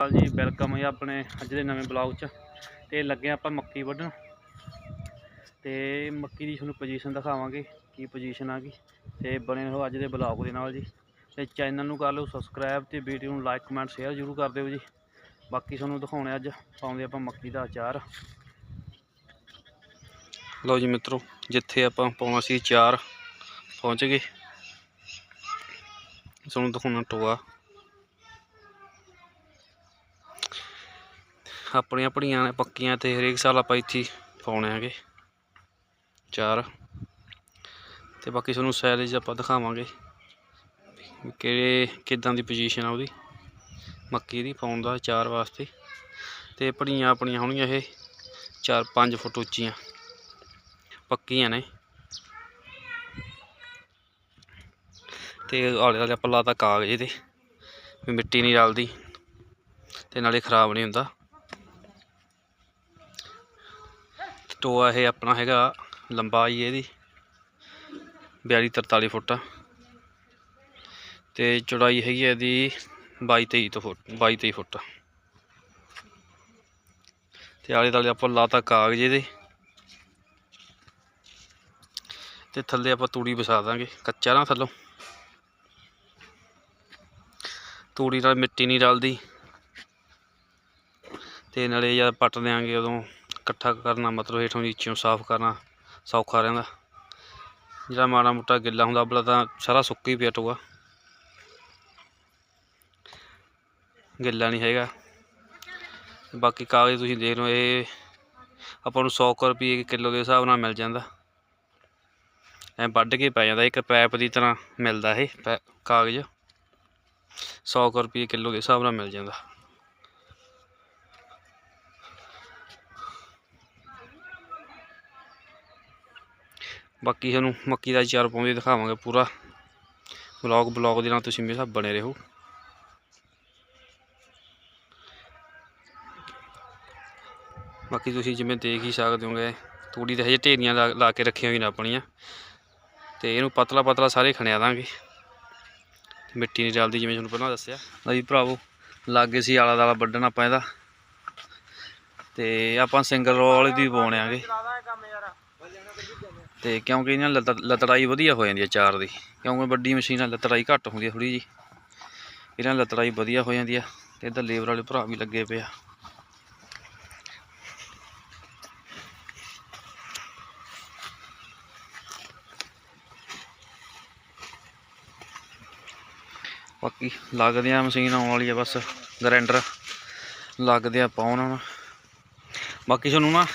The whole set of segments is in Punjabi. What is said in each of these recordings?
ਹਾਲ ਜੀ ਵੈਲਕਮ ਹੈ ਆਪਣੇ ਅੱਜ ਦੇ ਨਵੇਂ ਬਲੌਗ 'ਚ। ਤੇ ਲੱਗੇ ਆਪਾਂ ਮੱਕੀ ਵੱਢਣ। ਤੇ ਮੱਕੀ ਦੀ ਤੁਹਾਨੂੰ ਪੋਜੀਸ਼ਨ ਦਿਖਾਵਾਂਗੇ, ਕੀ ਪੋਜੀਸ਼ਨ ਆ ਗਈ। ਤੇ ਬਣੇ ਰਹੋ ਅੱਜ ਦੇ ਬਲੌਗ ਦੇ ਨਾਲ ਜੀ। ਤੇ ਚੈਨਲ ਨੂੰ ਕਰ ਲਓ ਸਬਸਕ੍ਰਾਈਬ ਤੇ ਵੀਡੀਓ ਨੂੰ ਲਾਈਕ ਕਮੈਂਟ ਸ਼ੇਅਰ ਜ਼ਰੂਰ ਕਰ ਦਿਓ ਜੀ। ਬਾਕੀ ਤੁਹਾਨੂੰ ਦਿਖਾਉਣੇ ਅੱਜ, ਪਾਉਂਦੇ ਆਪਾਂ ਮੱਕੀ ਦਾ ਅਚਾਰ। ਲਓ ਜੀ ਮਿੱਤਰੋ, ਜਿੱਥੇ ਆਪਾਂ ਪਾਉਣਾ ਸੀ ਅਚਾਰ, ਪਹੁੰਚ ਗਏ। ਤੁਹਾਨੂੰ ਦਿਖਾਉਣਾ ਟੋਆ। ਆਪਣੀਆਂ ਪੜੀਆਂ ਨੇ ਪੱਕੀਆਂ ਤੇ ਹਰੇਕ ਸਾਲ ਆਪਾਂ ਇੱਥੇ ਪਾਉਣੇ ਹੈਗੇ। ਚਾਰ। ਤੇ ਬਾਕੀ ਤੁਹਾਨੂੰ ਸੈਲੇਜ ਆਪਾਂ ਦਿਖਾਵਾਂਗੇ ਕਿਹੜੇ, ਕਿਦਾਂ ਦੀ ਪੋਜੀਸ਼ਨ ਆ ਉਹਦੀ। ਮੱਕੀ ਦੀ ਪਾਉਣ ਦਾ ਚਾਰ ਵਾਸਤੇ। ਤੇ ਪੜੀਆਂ ਆਪਣੀਆਂ ਹੋਣਗੀਆਂ ਇਹ 4-5 ਫੁੱਟ ਉੱਚੀਆਂ। ਪੱਕੀਆਂ ਨੇ। ਤੇ ਆਲੇ ਦੁਆਲੇ ਆਪਾਂ ਲਾਤਾ ਕਾਗਜ਼ ਇਹਦੇ। ਵੀ ਮਿੱਟੀ ਨਹੀਂ ਰਲਦੀ। ਤੇ ਨਾਲੇ ਖਰਾਬ ਨਹੀਂ ਹੁੰਦਾ। ਸਟੋਆ ਇਹ ਆਪਣਾ ਹੈਗਾ, ਲੰਬਾਈ ਇਹਦੀ 42 43 ਫੁੱਟ। ਆ ਤੇ ਚੌੜਾਈ ਹੈਗੀ ਇਹਦੀ 22 23 ਤੋਂ ਫੁੱਟ 22 23 ਫੁੱਟ। ਤੇ ਆਲੇ ਦੁਆਲੇ ਆਪਾਂ ਲਾਤਾ ਕਾਗਜ਼ ਇਹਦੇ। ਤੇ ਥੱਲੇ ਆਪਾਂ ਤੂੜੀ ਵਸਾ ਦਾਂਗੇ, ਕੱਚਾ ਨਾ ਥੱਲੋਂ। ਤੂੜੀ ਨਾਲ ਮਿੱਟੀ ਨਹੀਂ ਰਲਦੀ। ਤੇ ਨਾਲੇ ਜਦ ਪੱਟ ਦਿਆਂਗੇ ਉਦੋਂ ਇਕੱਠਾ ਕਰਨਾ, ਮਤਲਬ ਹੇਠੋਂ ਨੀਚਿਓਂ ਸਾਫ਼ ਕਰਨਾ ਸੌਖਾ ਰਹਿੰਦਾ। ਜਿਹੜਾ ਮਾੜਾ ਮੋਟਾ ਗਿੱਲਾ ਹੁੰਦਾ, ਅਬਲਾ ਤਾਂ ਸਾਰਾ ਸੁੱਕ ਹੀ ਪਿਆ ਟੋਆ। ਗਿੱਲਾ ਨਹੀਂ ਹੈਗਾ। ਬਾਕੀ ਕਾਗਜ਼ ਤੁਸੀਂ ਦੇਖ ਲਓ, ਇਹ ਆਪਾਂ ਨੂੰ 100 ਕੁ ਰੁਪਏ ਕਿਲੋ ਦੇ ਹਿਸਾਬ ਨਾਲ ਮਿਲ ਜਾਂਦਾ। ਐ ਵੱਢ ਕੇ ਪੈ ਜਾਂਦਾ, ਇੱਕ ਪੈਪ ਦੀ ਤਰ੍ਹਾਂ ਮਿਲਦਾ ਇਹ ਪੈ- ਕਾਗਜ਼। 100 ਕੁ ਰੁਪਏ ਕਿਲੋ ਦੇ ਹਿਸਾਬ ਨਾਲ ਮਿਲ ਜਾਂਦਾ। ਬਾਕੀ ਤੁਹਾਨੂੰ ਮੱਕੀ ਦਾ ਚਾਰ ਪਾਉਂਦੇ ਦਿਖਾਵਾਂਗੇ ਪੂਰਾ। ਬਲੌਗ ਬਲੌਗ ਦੇ ਨਾਲ ਤੁਸੀਂ ਹਮੇਸ਼ਾ ਬਣੇ ਰਹੋ। ਬਾਕੀ ਤੁਸੀਂ ਜਿਵੇਂ ਦੇਖ ਹੀ ਸਕਦੇ ਹੋਗੇ, ਤੂੜੀ ਦੇ ਹਜੇ ਢੇਰੀਆਂ ਲਾ ਲਾ ਕੇ ਰੱਖੀਆਂ ਹੋਈਆਂ ਆਪਣੀਆਂ। ਤੇ ਇਹਨੂੰ ਪਤਲਾ ਪਤਲਾ ਸਾਰੇ ਖਣਿਆ ਦਾਂਗੇ। ਮਿੱਟੀ ਨਹੀਂ ਰਲਦੀ ਜਿਵੇਂ ਤੁਹਾਨੂੰ ਪਹਿਲਾਂ ਦੱਸਿਆ। ਲਓ ਜੀ ਭਰਾਵੋ, ਲਾਗੇ ਸੀ ਆਲਾ ਦਾਲਾ ਵੱਢਣ ਆਪਾਂ ਇਹਦਾ। ਤੇ ਆਪਾਂ ਸਿੰਗਲ ਰੋਲ ਦੀ ਪਾਉਣੇ ਆਂਗੇ। ਤੇ ਕਿਉਂਕਿ ਇਹਨਾਂ ਲਤ- ਲਤੜਾਈ ਵਧੀਆ ਹੋ ਜਾਂਦੀ ਹੈ ਚਾਰ ਦੀ, ਕਿਉਂਕਿ ਵੱਡੀ ਮਸ਼ੀਨ ਲਤੜਾਈ ਘੱਟ ਹੁੰਦੀ ਹੈ ਥੋੜੀ ਜੀ ਇਹਨਾਂ ਲਤੜਾਈ ਵਧੀਆ ਹੋ ਜਾਂਦੀ ਆ ਤੇ ਇੱਧਰ ਲੇਬਰ ਵਾਲੇ ਭਰਾ ਵੀ ਲੱਗੇ ਪਏ ਆ। ਬਾਕੀ ਲੱਗਦੇ ਆ ਮਸ਼ੀਨ ਆਉਣ ਵਾਲੀ ਆ ਬਸ, ਗ੍ਰੈਂਡਰ ਲੱਗਦੇ ਆ ਪਾਉਣ ਬਾਕੀ ਤੁਹਾਨੂੰ ਨਾ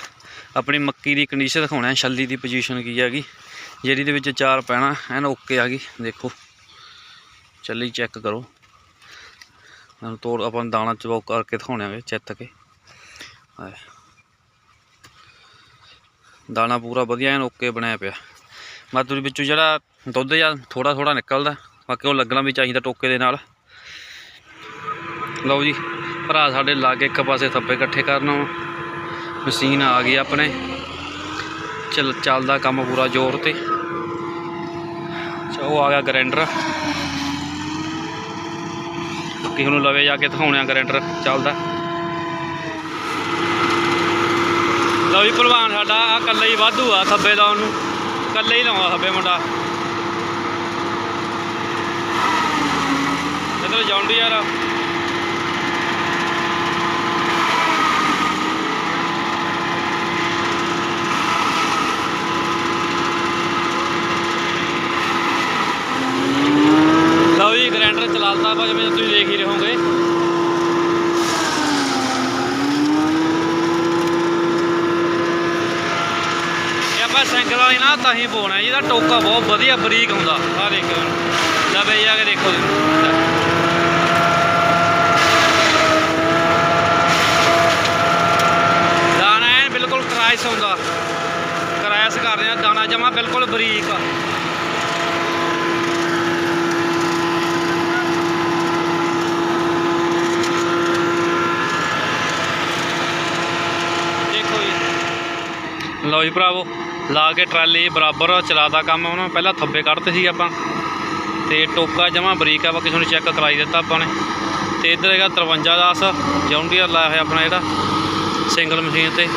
ਆਪਣੀ ਮੱਕੀ ਦੀ ਕੰਡੀਸ਼ਨ ਦਿਖਾਉਣਾ ਛੱਲੀ ਦੀ ਪੋਜੀਸ਼ਨ ਕੀ ਹੈਗੀ, ਜਿਹੜੀ ਦੇ ਵਿੱਚ ਚਾਰ ਪੈਣਾ, ਐਨ ਓਕੇ ਆ ਗਈ ਦੇਖੋ। ਛੱਲੀ ਚੈੱਕ ਕਰੋ। ਤੁਹਾਨੂੰ ਤੋੜ, ਆਪਾਂ ਦਾਣਾ ਚਵਾਉ ਕਰਕੇ ਦਿਖਾਉਣਾਂਗੇ ਚਿੱਤ ਕੇ। ਦਾਣਾ ਪੂਰਾ ਵਧੀਆ ਐਨ ਓਕੇ ਬਣਿਆ ਪਿਆ। ਮਤਲਬ ਵਿੱਚੋਂ ਜਿਹੜਾ ਦੁੱਧ ਜਾਂ ਥੋੜਾ ਥੋੜਾ ਨਿਕਲਦਾ, ਬਾਕੀ ਉਹ ਲੱਗਣਾ ਵੀ ਚਾਹੀਦਾ ਟੋਕੇ ਦੇ ਨਾਲ। ਲਓ ਜੀ, ਭਰਾ ਸਾਡੇ ਲਾਗੇ ਇੱਕ ਪਾਸੇ ਥੱਪੇ ਇਕੱਠੇ ਕਰਨਾ ਵਾ ਮਸ਼ੀਨ ਆ ਗਈ ਆਪਣੇ। ਚਲ, ਚੱਲਦਾ ਕੰਮ ਪੂਰਾ ਜ਼ੋਰ ਤੇ। ਉਹ ਆ ਗਿਆ ਗ੍ਰੈਂਡਰ। ਕਿ ਹੁਣ ਲਵੇ ਜਾ ਕੇ ਦਿਖਾਉਣਿਆ ਗ੍ਰੈਂਡਰ, ਚੱਲਦਾ। ਲਓ ਜੀ ਭਲਵਾਨ ਸਾਡਾ ਆ ਕੱਲਾ ਹੀ ਵਾਧੂ ਆ ਥੱਬੇ ਲਾਉਣ ਨੂੰ ਕੱਲਾ ਹੀ ਲਾਉਂਦਾ ਥੱਬੇ ਮੁੰਡਾ। ਇਧਰ ਜੌਂਡੀ ਯਾਰ ਲਓ ਜੀ ਗ੍ਰੈਂਡਰ ਚਲਾਲਦਾ ਵਾ ਜਿਵੇਂ ਤੁਸੀਂ ਦੇਖ ਹੀ ਰਹੋਗੇ ਇਹ ਆਪਾਂ ਸਿੰਗਲ ਵਾਲੀ ਨਾ ਤਾਂ ਟੋਕਾ ਬਹੁਤ ਵਧੀਆ ਬਰੀਕ ਹੁੰਦਾ। ਆ ਦੇਖੋ ਲਵੇ ਜਾ ਕੇ ਦੇਖੋ ਦਾਣਾ ਐਨ ਬਿਲਕੁਲ ਕਰਾਇਸ ਹੁੰਦਾ। ਕਰਾਇਸ ਕਰ ਰਿਹਾ ਦਾਣਾ ਜਮਾ ਬਿਲਕੁਲ ਬਰੀਕ। ਆ ਦੇਖੋ ਜੀ। ਲਓ ਜੀ ਭਰਾਵੋ। ਲਾ ਕੇ ਟਰਾਲੀ ਬਰਾਬਰ ਚਲਾਦਾ ਕੰਮ, ਉਹਨਾਂ ਪਹਿਲਾਂ ਥੱਬੇ ਕੱਢਤੇ ਸੀ ਆਪਾਂ। ਤੇ ਟੋਕਾ ਜਮਾ ਬਰੀਕ ਆ, ਬਾਕੀ ਤੁਹਾਨੂੰ ਚੈੱਕ ਕਰਾਈ ਦਿੱਤਾ ਆਪਾਂ ਨੇ। ਤੇ ਇੱਧਰ ਹੈਗਾ 5310 ਜੌਂਡੀਅਰ ਲਾਇਆ ਹੋਇਆ ਆਪਣਾ ਜਿਹੜਾ ਸਿੰਗਲ ਮਸ਼ੀਨ ਤੇ।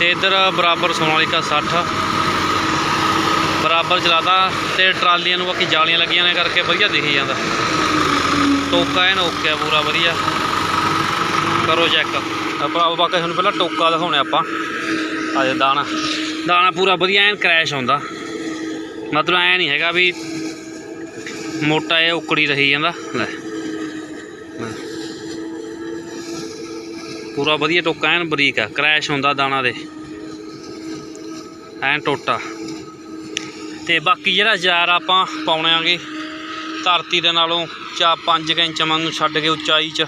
ਤੇ ਇੱਧਰ ਬਰਾਬਰ ਸੋਨਾਲੀਕਾ 60 ਬਰਾਬਰ ਚਲਾਦਾ ਤੇ ਟਰਾਲੀਆਂ ਨੂੰ ਬਾਕੀ ਜਾਲੀਆਂ ਲੱਗੀਆਂ ਨੇ ਕਰਕੇ ਵਧੀਆ ਦਿਖੀ ਜਾਂਦਾ। ਟੋਕਾ ਐਨ ਓਕੇ ਆ, ਪੂਰਾ ਵਧੀਆ। ਕਰੋ ਚੈੱਕ ਆਪਾਂ ਬਾਕੀ ਤੁਹਾਨੂੰ ਪਹਿਲਾਂ ਟੋਕਾ ਦਿਖਾਉਣੇ ਆਪਾਂ। ਆ ਆਜੇ ਦਾਣਾ। ਦਾਣਾ ਪੂਰਾ ਵਧੀਆ ਐਨ ਕ੍ਰੈਸ਼ ਆਉਂਦਾ। ਮਤਲਬ ਐ ਨਹੀਂ ਹੈਗਾ ਵੀ ਮੋਟਾ ਇਹ ਉਕੜੀ ਰਹੀ ਜਾਂਦਾ। ਲੈ। ਪੂਰਾ ਵਧੀਆ ਟੋਕਾ ਐਨ ਬਰੀਕ ਆ ਕ੍ਰੈਸ਼ ਹੁੰਦਾ ਦਾਣਾ ਦੇ। ਐਨ ਟੋਟਾ। ਤੇ ਬਾਕੀ ਜਿਹੜਾ ਜ਼ਾਰ ਆਪਾਂ ਪਾਉਣੇ ਆਂਗੇ, ਧਰਤੀ ਦੇ ਨਾਲੋਂ ਚਾ 5 ਇੰਚ ਵਾਂਗੂ ਛੱਡ ਕੇ ਉਚਾਈ 'ਚ।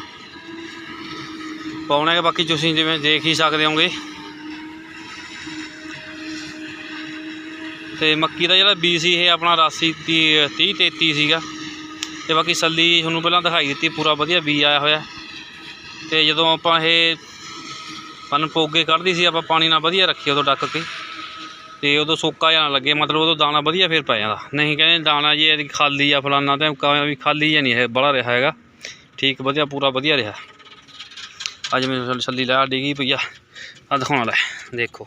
ਪਾਉਣੇ ਆਂਗੇ ਬਾਕੀ ਤੁਸੀਂ ਜਿਵੇਂ ਦੇਖ ਹੀ ਸਕਦੇ ਹੋਗੇ। ਤੇ ਮੱਕੀ ਦਾ ਜਿਹੜਾ ਬੀ ਸੀ, ਇਹ ਆਪਣਾ 80 30 33 ਸੀਗਾ। ਤੇ ਬਾਕੀ ਸੱਲੀ ਤੁਹਾਨੂੰ ਪਹਿਲਾਂ ਦਿਖਾਈ ਦਿੱਤੀ, ਪੂਰਾ ਵਧੀਆ ਬੀ ਆਇਆ ਹੋਇਆ। ਤੇ ਜਦੋਂ ਆਪਾਂ ਇਹ ਪਨ ਪੋਗੇ ਕੱਢਦੀ ਸੀ, ਆਪਾਂ ਪਾਣੀ ਨਾਲ ਵਧੀਆ ਰੱਖੀ ਉਦੋਂ ਡੱਕ ਕੇ। ਤੇ ਉਦੋਂ ਸੋਕਾ ਜਾਣ ਲੱਗੇ, ਮਤਲਬ ਉਦੋਂ ਦਾਣਾ ਵਧੀਆ ਫਿਰ ਪੈ ਜਾਂਦਾ। ਨਹੀਂ ਕਹਿੰਦੇ ਦਾਣਾ ਜੀ ਖਾਲੀ ਆ ਫਲਾਨਾ ਤੇ ਕ- ਵੀ ਖਾਲੀ ਜਾਂ ਨਹੀਂ ਇਹ ਬੜਾ ਰਿਹਾ ਹੈਗਾ। ਠੀਕ, ਵਧੀਆ, ਪੂਰਾ ਵਧੀਆ ਰਿਹਾ। ਅੱਜ ਮੈਨੂੰ ਛੱਲੀ ਲਾ, ਡਿੱਗੀ ਪਈ ਆ। ਆ ਦਿਖਾਉਣਾ ਲੈ ਦੇਖੋ।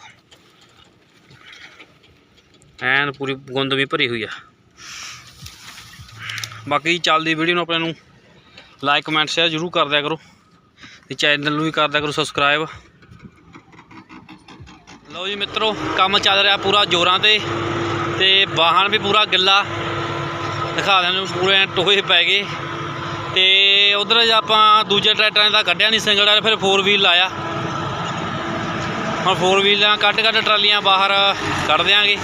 ਐਨ ਪੂਰੀ ਗੁੰਦ ਵੀ ਭਰੀ ਹੋਈ ਆ। ਬਾਕੀ ਚੱਲਦੀ ਵੀਡੀਓ ਨੂੰ ਆਪਣੇ ਨੂੰ ਲਾਈਕ ਕਮੈਂਟ ਸ਼ੇਅਰ ਜ਼ਰੂਰ ਕਰ ਦਿਆ ਕਰੋ। ਤੇ ਚੈਨਲ ਨੂੰ ਵੀ ਕਰ ਦਿਆ ਕਰੋ ਸਬਸਕ੍ਰਾਈਬ ਲਓ ਜੀ ਮਿੱਤਰੋ, ਕੰਮ ਚੱਲ ਰਿਹਾ ਪੂਰਾ ਜ਼ੋਰਾਂ ਤੇ ਤੇ ਵਾਹਨ ਵੀ ਪੂਰਾ ਗਿੱਲਾ। ਦਿਖਾ ਦਿਆਂ ਨੂੰ ਪੂਰੇ ਟੋਏ ਪੈ ਗਏ। ਤੇ ਉਧਰ ਆਪਾਂ ਦੂਜੇ ਟਰੈਕਟਰਾਂ ਦਾ ਕੱਢਿਆ ਨਹੀਂ ਸਿੰਗਲ ਟਾਇਰ ਫਿਰ 4 ਵੀਲ ਲਾਇਆ। ਹੁਣ 4 ਵੀਲਾਂ ਕੱਢ ਕੱਢ ਟਰਾਲੀਆਂ ਬਾਹਰ ਕੱਢ ਦਿਆਂਗੇ।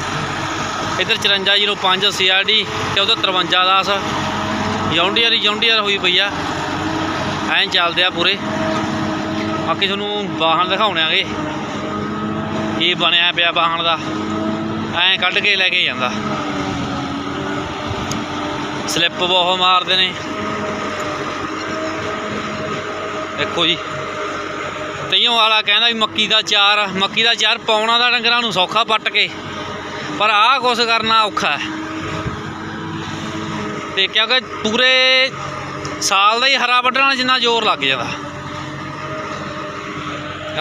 ਇੱਧਰ 5405 ਸੀਆਰਡੀ ਤੇ ਉਧਰ 5310 ਜੌਂਡੀਅਰ ਹੀ ਜੌਂਡੀਅਰ ਹੋਈ ਪਈ ਆ। ਐਂ ਚੱਲਦੇ ਆ ਪੂਰੇ। ਬਾਕੀ ਤੁਹਾਨੂੰ ਵਾਹਨ ਦਿਖਾਉਣੇ ਆਗੇ। ਕੀ ਬਣਿਆ ਪਿਆ ਵਾਹਨ ਦਾ। ਐਂ ਕੱਢ ਕੇ ਲੈ ਕੇ ਜਾਂਦਾ। ਸਲਿੱਪ ਬਹੁਤ ਮਾਰਦੇ ਨੇ। ਦੇਖੋ ਜੀ। ਤਈਓ ਵਾਲਾ ਕਹਿੰਦਾ ਵੀ ਮੱਕੀ ਦਾ ਚਾਰ ਮੱਕੀ ਦਾ ਚਾਰ ਪਾਉਣਾ ਦਾ ਡੰਗਰਾਂ ਨੂੰ ਸੌਖਾ ਪੱਟ ਕੇ। ਪਰ ਆਹ ਕੁਛ ਕਰਨਾ ਔਖਾ ਹੈ। ਤੇ ਕਿਉਂਕਿ ਪੂਰੇ ਸਾਲ ਦਾ ਹੀ ਹਰਾ ਵੱਢਣ ਨਾਲ ਜਿੰਨਾ ਜ਼ੋਰ ਲੱਗ ਜਾਂਦਾ।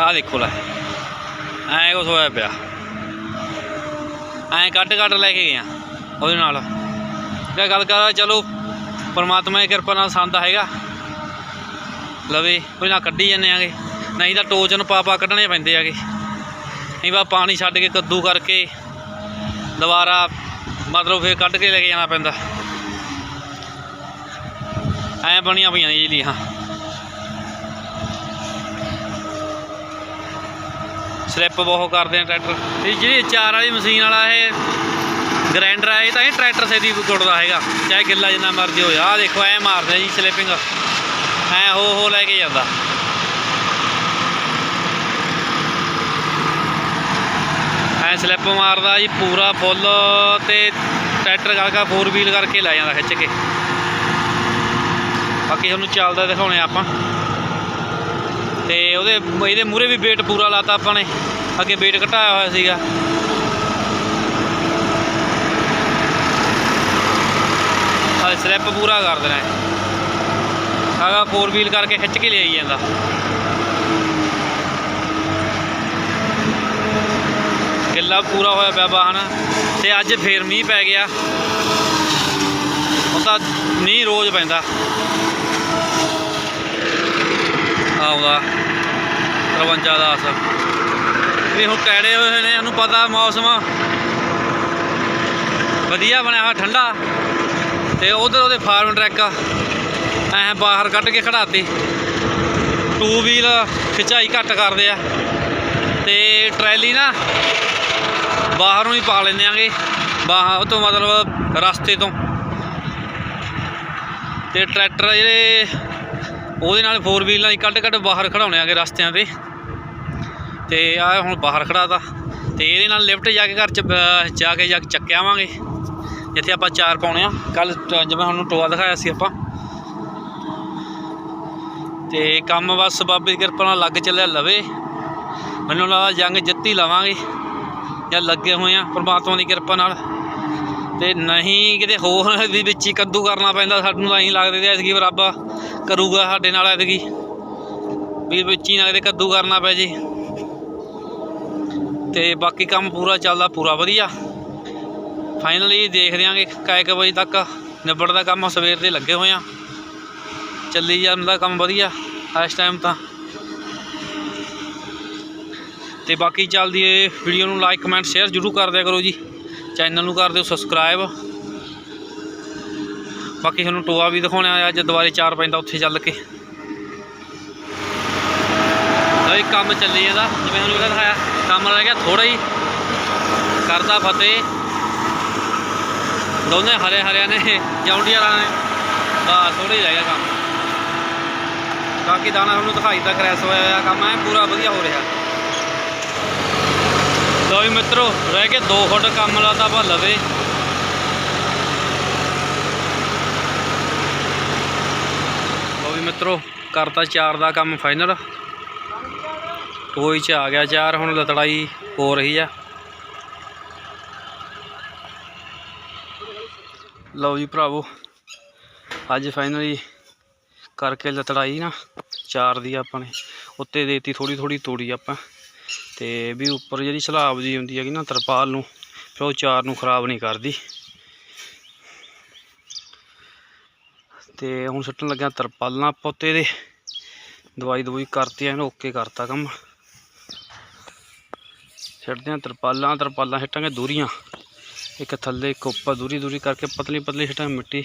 ਆਹ ਦੇਖੋ ਲੈ, ਐਂ ਕੁਛ ਹੋਇਆ ਪਿਆ। ਐਂ ਕੱਟ ਕੱਢ ਲੈ ਕੇ ਗਿਆ ਉਹਦੇ ਨਾਲ। ਕਿਆ ਗੱਲ ਕਰਾਂ ਚਲੋ ਪਰਮਾਤਮਾ ਦੀ ਕਿਰਪਾ ਨਾਲ ਸੰਦ ਹੈਗਾ। ਲਵੇ, ਕੋਈ ਨਾ ਕੱਢੀ ਜਾਂਦੇ ਆਗੇ। ਨਹੀਂ ਤਾਂ ਟੋਚਨ ਪਾ ਪਾ ਕੱਢਣੇ ਪੈਂਦੇ ਆਗੇ। ਨਹੀਂ ਬਾ ਪਾਣੀ ਛੱਡ ਕੇ ਕੱਦੂ ਕਰਕੇ ਦੁਬਾਰਾ ਮਤਲਬ ਫੇਰ ਕੱਢ ਕੇ ਲੈ ਕੇ ਜਾਣਾ ਪੈਂਦਾ। ਐਂ ਬਣੀਆਂ ਪਈਆਂ ਨੇ ਜੀ ਲੀਹਾਂ ਸਲਿੱਪ ਬਹੁਤ ਕਰਦੇ ਆ ਟਰੈਕਟਰ ਤੇ ਜਿਹੜੀ ਚਾਰ ਵਾਲੀ ਮਸ਼ੀਨ ਵਾਲਾ ਇਹ ਗ੍ਰਾਈਂਡਰ ਆ, ਇਹ ਤਾਂ ਇਹ ਟਰੈਕਟਰ ਸੇਦੀ ਗੁੱਟਦਾ ਹੈਗਾ। ਚਾਹੇ ਗਿੱਲਾ ਜਿੰਨਾ ਮਰਜ਼ੀ ਹੋ ਜਾ ਆਹ ਦੇਖੋ, ਐ ਮਾਰਦੇ ਜੀ ਸਲਿੱਪਿੰਗ ਐ ਹੋ ਹੋ ਲੈ ਕੇ ਜਾਂਦਾ। ਐ ਸਲਿੱਪ ਮਾਰਦਾ ਜੀ, ਪੂਰਾ ਫੁੱਲ ਤੇ ਟਰੈਕਟਰ ਕਰਕੇ ਫੋਰ ਵੀਲ ਕਰਕੇ ਲੈ ਜਾਂਦਾ ਖਿੱਚ ਕੇ। ਬਾਕੀ ਤੁਹਾਨੂੰ ਚੱਲਦਾ ਦਿਖਾਉਣੇ ਆਪਾਂ। ਤੇ ਉਹਦੇ, ਇਹਦੇ ਮੂਰੇ ਵੀ ਵੇਟ ਪੂਰਾ ਲਾਤਾ ਆਪਾਂ ਨੇ। ਅੱਗੇ ਵੇਟ ਘਟਾਇਆ ਹੋਇਆ ਸੀਗਾ। ਆ ਸਲਿੱਪ ਪੂਰਾ ਕਰ ਦੇਣਾ। ਹੈ ਆਗਾ 4 ਵੀਲ ਕਰਕੇ ਖਿੱਚ ਕੇ ਲਿਆਈ ਜਾਂਦਾ। ਗਿੱਲਾ ਪੂਰਾ ਹੋਇਆ ਪਿਆ ਵਾਹਨ ਤੇ ਅੱਜ ਫੇਰ ਮੀਂਹ ਪੈ ਗਿਆ। ਉਹ ਤਾਂ ਮੀਂਹ ਰੋਜ਼ ਪੈਂਦਾ। ਆਉਂਦਾ 53 ਦਾ ਅਸਰ ਵੀ ਹੁਣ ਟੈੜੇ ਹੋਏ ਨੇ, ਇਹਨੂੰ ਪਤਾ ਮੌਸਮ। ਵਧੀਆ ਬਣਿਆ ਹੋਇਆ, ਠੰਡਾ। ਤੇ ਉਧਰ ਉਹਦੇ ਫਾਰਮ ਟਰੈਕ ਐ ਬਾਹਰ ਕੱਢ ਕੇ ਖੜਾਤੇ ਟੂ ਵੀਲ ਖਿਚਾਈ ਘੱਟ ਕਰਦੇ ਆ। ਤੇ ਟਰੈਲੀ ਨਾ ਬਾਹਰੋਂ ਹੀ ਪਾ ਲੈਂਦੇ ਆਂਗੇ। ਬਾਹਰ ਉਹ ਤੋਂ ਮਤਲਬ ਰਸਤੇ ਤੋਂ। ਤੇ ਟਰੈਕਟਰ ਜਿਹੜੇ, ਉਹਦੇ ਨਾਲ ਫੋਰ ਵੀਲਾਂ ਹੀ ਕੱਢ ਕੱਢ ਬਾਹਰ ਖੜਾਉਣੇ ਆਗੇ ਰਸਤਿਆਂ ਤੇ। ਤੇ ਆ ਹੁਣ ਬਾਹਰ ਖੜਾਤਾ। ਤੇ ਇਹਦੇ ਨਾਲ ਲਿਫਟ ਜਾ ਕੇ ਘਰ ਚ ਜਾ ਕੇ ਜਾ ਕੇ ਚੱਕ ਆਵਾਂਗੇ। ਜਿੱਥੇ ਆਪਾਂ ਚਾਰ ਪਾਉਣੇ ਆ। ਕੱਲ ਜਿਵੇਂ ਤੁਹਾਨੂੰ ਟੋਆ ਦਿਖਾਇਆ ਸੀ ਆਪਾਂ। ਤੇ ਕੰਮ ਬਸ ਬਾਬੇ ਦੀ ਕਿਰਪਾ ਨਾਲ ਲੱਗ ਚੱਲਿਆ ਲਵੇ। ਮੈਨੂੰ ਲੱਗਦਾ ਜੰਗ ਜਿੱਤੀ ਲਵਾਂਗੇ। ਜਾਂ ਲੱਗੇ ਹੋਏ ਆ ਪ੍ਰਮਾਤਮਾ ਦੀ ਕਿਰਪਾ ਨਾਲ। ਤੇ ਨਹੀਂ ਕਿਤੇ ਹੋਰ ਵੀ ਵਿੱਚ ਹੀ ਕੱਦੂ ਕਰਨਾ ਪੈਂਦਾ, ਸਾਨੂੰ ਤਾਂ ਐਂ ਲੱਗਦੇ ਤੇ ਐਤਕੀ ਰੱਬ ਕਰੂਗਾ ਸਾਡੇ ਨਾਲ ਐਤਕੀ। ਵੀ ਵਿੱਚ ਹੀ ਨਾ ਕਿਤੇ ਕੱਦੂ ਕਰਨਾ ਪੈ ਜੇ। ਤੇ ਬਾਕੀ ਕੰਮ ਪੂਰਾ ਚੱਲਦਾ, ਪੂਰਾ ਵਧੀਆ। ਫਾਈਨਲੀ ਦੇਖਦੇ ਆਂਗੇ ਕਾਇ ਕੁ ਵਜੇ ਤੱਕ ਨਿਬੜਦਾ ਕੰਮ, ਸਵੇਰ ਦੇ ਲੱਗੇ ਹੋਏ ਆ। ਚੱਲੀ ਜਾਂਦਾ ਕੰਮ ਵਧੀਆ, ਇਸ ਟਾਈਮ ਤਾਂ। ਤੇ ਬਾਕੀ ਚੱਲਦੀ ਏ ਵੀਡੀਓ ਨੂੰ ਲਾਈਕ ਕਮੈਂਟ ਸ਼ੇਅਰ ਜ਼ਰੂਰ ਕਰ ਦਿਆ ਕਰੋ ਜੀ। ਚੈਨਲ ਨੂੰ ਕਰ ਦਿਓ ਸਬਸਕ੍ਰਾਈਬ ਬਾਕੀ ਤੁਹਾਨੂੰ ਟੋਆ ਵੀ ਦਿਖਾਉਣਾ ਆ, ਅੱਜ ਦੁਬਾਰੇ ਚਾਰ ਪੈਂਦਾ ਉੱਥੇ ਚੱਲ ਕੇ। ਇਹ ਕੰਮ ਚੱਲੀ ਇਹਦਾ ਜਿਵੇਂ ਤੁਹਾਨੂੰ ਇਹਦਾ ਦਿਖਾਇਆ, ਕੰਮ ਰਹਿ ਗਿਆ ਥੋੜਾ ਹੀ। ਕਰਦਾ ਫਤਿਹ। ਦੋਨੇ ਹਰੇ ਹਰਿਆ ਨੇ, ਜੌਂਡੀਆਂ ਨੇ। ਬਸ ਥੋੜਾ ਹੀ ਰਹਿ ਗਿਆ ਕੰਮ। ਬਾਕੀ ਦਾਣਾ ਤੁਹਾਨੂੰ ਦਿਖਾਈ ਦਾ ਕ੍ਰੈਸ਼ ਹੋਇਆ ਹੋਇਆ ਕੰਮ ਹੈ ਪੂਰਾ ਵਧੀਆ ਹੋ ਰਿਹਾ। ਲਓ ਵੀ ਮਿੱਤਰੋ, ਰਹਿ ਕੇ 2 ਫੁੱਟ ਕੰਮ ਲਾਤਾ ਭਾ ਲਵੇ। ਲਓ ਵੀ ਮਿੱਤਰੋ, ਕਰਤਾ ਚਾਰ ਦਾ ਕੰਮ ਫਾਈਨਲ ਟੋਈ ਚ ਆ ਗਿਆ ਚਾਰ, ਹੁਣ ਲਤੜਾਈ ਹੋ ਰਹੀ ਆ। ਲਓ ਜੀ ਭਰਾਵੋ, ਅੱਜ ਫਾਈਨਲੀ ਕਰਕੇ ਲਤੜਾਈ ਨਾ, ਚਾਰ ਦੀ ਆਪਾਂ ਨੇ। ਉੱਤੇ ਦੇਤੀ ਥੋੜੀ ਥੋੜੀ ਤੋੜੀ ਆਪਾਂ। ਤੇ ਵੀ ਉੱਪਰ ਜਿਹੜੀ ਸਲਾਬ ਜੀ ਹੁੰਦੀ ਹੈਗੀ ਨਾ ਤਰਪਾਲ ਨੂੰ, ਫਿਰ ਉਹ ਚਾਰ ਨੂੰ ਖਰਾਬ ਨਹੀਂ ਕਰਦੀ। ਤੇ ਹੁਣ ਸੁੱਟਣ ਲੱਗਿਆ ਤਰਪਾਲਾਂ ਪੋਤੇ ਦੇ। ਦਵਾਈ ਦਵਾਈ ਕਰਤੀ ਐਨ ਓਕੇ ਕਰਤਾ ਕੰਮ। ਛੱਡਦੇ ਆ ਤਰਪਾਲਾਂ ਤਰਪਾਲਾਂ ਛੱਟਾਂਗੇ ਦੂਰੀਆਂ। ਇੱਕ ਥੱਲੇ ਇੱਕ ਉੱਪਰ ਦੂਰੀ ਦੂਰੀ ਕਰਕੇ ਪਤਲੀ ਪਤਲੀ ਛੱਟਾਂਗੇ ਮਿੱਟੀ।